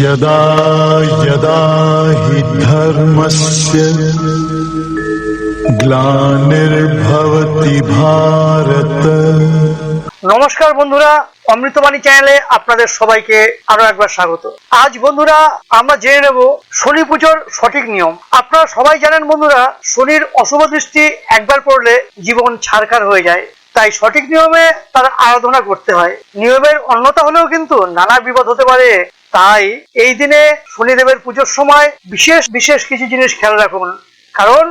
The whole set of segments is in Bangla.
यदा यदा हि धर्मस्य ग्लानिर्भवति भारत নমস্কার বন্ধুরা অমৃতবাণী চ্যানেলে আপনাদের সবাইকে আরো একবার স্বাগত আজ বন্ধুরা আমরা জেনে নেব শনি পুজোর সঠিক নিয়ম আপনারা সবাই জানেন বন্ধুরা শনির অশুভ দৃষ্টি একবার পড়লে জীবন ছারখার হয়ে যায় তাই সঠিক নিয়মে তার আরাধনা করতে হয় নিয়মের অন্যতা হলেও কিন্তু নানা বিপদ হতে পারে তাই এই দিনে শনিদেবের পুজোর সময় বিশেষ বিশেষ কিছু জিনিস খেয়াল রাখুন। কারণ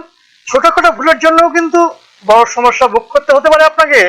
ছোটখাটো ভুলের জন্যও কিন্তু বড় সমস্যা ভোগ করতে হতে পারে আপনাকে।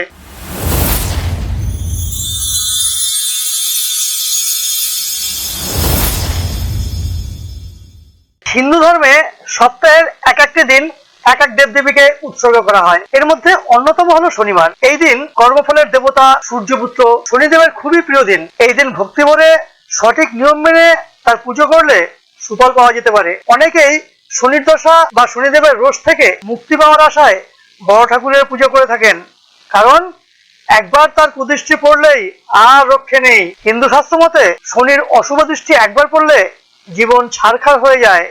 হিন্দু ধর্মে সপ্তাহের এক একটি দিন এক এক দেবদেবীকে উৎসর্গ করা হয়। এর মধ্যে অন্যতম হলো শনিবার। এই দিন কর্মফলের দেবতা সূর্যপুত্র শনিদেবের খুবই প্রিয় দিন। এই দিন ভক্তি ভরে সঠিক নিয়ম মেনে তার পুজো করলে সুফল পাওয়া যেতে পারে। অনেকেই শনির দশা বা শনিদেবের রোষ থেকে মুক্তি পাওয়ার আশায় বড় ঠাকুরের পুজো করে থাকেন। কারণ একবার তার কুদৃষ্টি পড়লেই আর রক্ষে নেই। হিন্দু শাস্ত্র মতে শনির অশুভ দৃষ্টি একবার পড়লে জীবন ছাড়খার হয়ে যায়।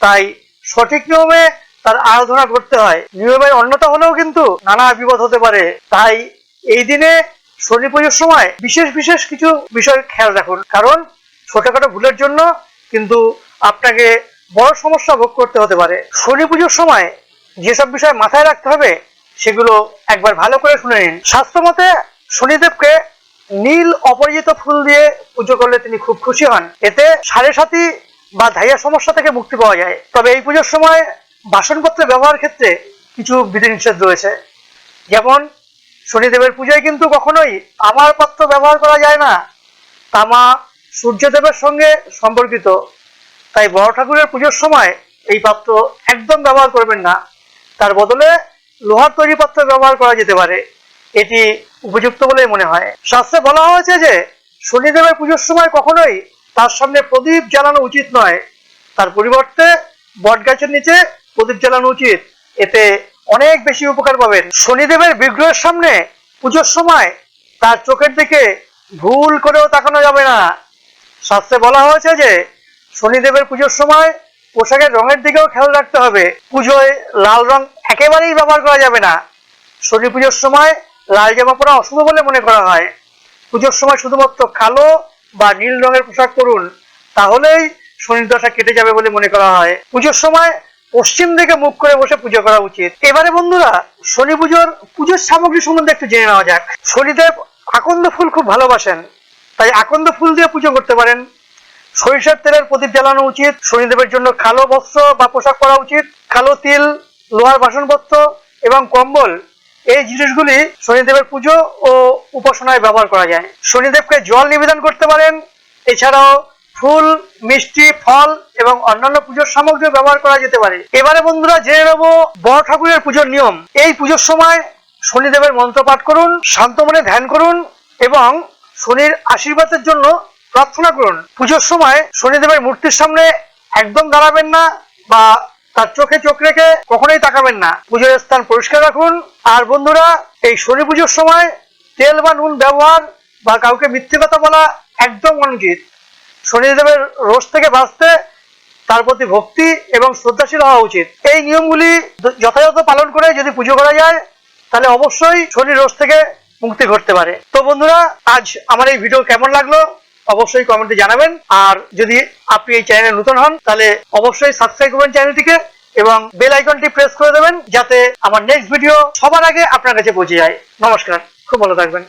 তাই সঠিক নিয়মে তার আরাধনা করতে হয়। নিয়মের অন্যতা হলেও কিন্তু নানা বিপদ হতে পারে। তাই এই দিনে শনি পুজোর সময় বিশেষ বিশেষ কিছু বিষয় খেয়াল রাখুন। কারণ ছোটখাটো ভুলের জন্য কিন্তু আপনাকে বড় সমস্যা ভোগ করতে হতে পারে। শনি পুজোর সময় যেসব বিষয় মাথায় রাখতে হবে, সেগুলো একবার ভালো করে শুনে নিন। শাস্ত্র মতে শনিদেবকে নীল অপরিচিত ফুল দিয়ে পুজো করলে তিনি খুব খুশি হন। এতে সাড়ে সাথী বা ধাইয়া সমস্যা থেকে মুক্তি পাওয়া যায়। তবে এই পুজোর সময় বাসনপত্র ব্যবহার ক্ষেত্রে কিছু বিধিনিষেধ রয়েছে। যেমন শনিদেবের পূজায় কিন্তু কখনোই তামার পাত্র ব্যবহার করা যায় না। তামা সূর্যদেবের সঙ্গে সম্পর্কিত। তাই বড় ঠাকুরের পুজোর সময় এই পাত্র একদম ব্যবহার করবেন না। তার বদলে লোহার তৈরি পাত্র ব্যবহার করা যেতে পারে। এটি উপযুক্ত বলেই মনে হয়। শাস্ত্রে বলা হয়েছে যে, শনিদেবের পুজোর সময় কখনোই তার সামনে প্রদীপ জ্বালানো উচিত নয়। তার পরিবর্তে বটগাছের নিচে প্রদীপ জ্বালানো উচিত। এতে অনেক বেশি উপকার পাবেন শনিদেবের বিগ্রহের সামনে পুজোর সময় তার চোখের দিকে ভুল করেও তাকানো যাবে না। শাস্ত্রে বলা হয়েছে যে, শনিদেবের পুজোর সময় পোশাকের রঙের দিকেও খেয়াল রাখতে হবে। পুজোয় লাল রং একেবারেই ব্যবহার করা যাবে না। শনি পুজোর সময় লাল জামা পরা অশুভ বলে মনে করা হয়। পুজোর সময় শুধুমাত্র কালো বা নীল রঙের পোশাক পরুন, তাহলেই শনির দশা কেটে যাবে বলে মনে করা হয়। পুজোর সময় পশ্চিম দিকে মুখ করে বসে পুজো করা উচিত। এবারে বন্ধুরা, শনি পুজোর পুজোর সামগ্রী সম্বন্ধে একটু জেনে নেওয়া যাক। শনিদেব আকন্দ ফুল খুব ভালোবাসেন, তাই আকন্দ ফুল দিয়ে পুজো করতে পারেন। সরিষার তেলের প্রদীপ জ্বালানো উচিত, শনিদেবের জন্য কালো বস্ত্র বা পোশাক পরা উচিত, কালো তিল, লোহার বাসনপত্র এবং কম্বল। এই জিনিসগুলি শনিদেবের পুজো ও উপাসনায় ব্যবহার করা যায়। শনিদেবকে জল নিবেদন করতে পারেন, এছাড়াও ফুল, মিষ্টি, ফল এবং অন্যান্য পুজোর সামগ্রী ব্যবহার করা যেতে পারে। এবারে বন্ধুরা জেনে নেব বড় ঠাকুরের পুজোর নিয়ম। এই পুজোর সময় শনিদেবের মন্ত্র পাঠ করুন, শান্ত মনে ধ্যান করুন এবং শনির আশীর্বাদের জন্য প্রার্থনা করুন। পুজোর সময় শনিদেবের মূর্তির সামনে একদম দাঁড়াবেন না বা তার চোখে চোখ রেখে কখনোই তাকাবেন না। পুজোর স্থান পরিষ্কার রাখুন। আর বন্ধুরা, এই শনি পুজোর সময় তেল বা নুন ব্যবহার বা কাউকে মিথ্যে কথা বলা একদম অনুচিত। শনিদেবের রোষ থেকে বাঁচতে তার প্রতি ভক্তি এবং শ্রদ্ধাশীল হওয়া উচিত। এই নিয়মগুলি যথাযথ পালন করে যদি পুজো করা যায়, তাহলে অবশ্যই শনির রোষ থেকে মুক্তি ঘটতে পারে। তো বন্ধুরা, আজ আমার এই ভিডিও কেমন লাগল অবশ্যই কমেন্টে জানাবেন। আর যদি আপনি এই চ্যানেলে নতুন হন, তাহলে অবশ্যই সাবস্ক্রাইব করবেন চ্যানেলটিকে এবং বেল আইকনটি প্রেস করে দেবেন, যাতে আমার নেক্সট ভিডিও সবার আগে আপনার কাছে পৌঁছে যায়। নমস্কার, খুব ভালো থাকবেন।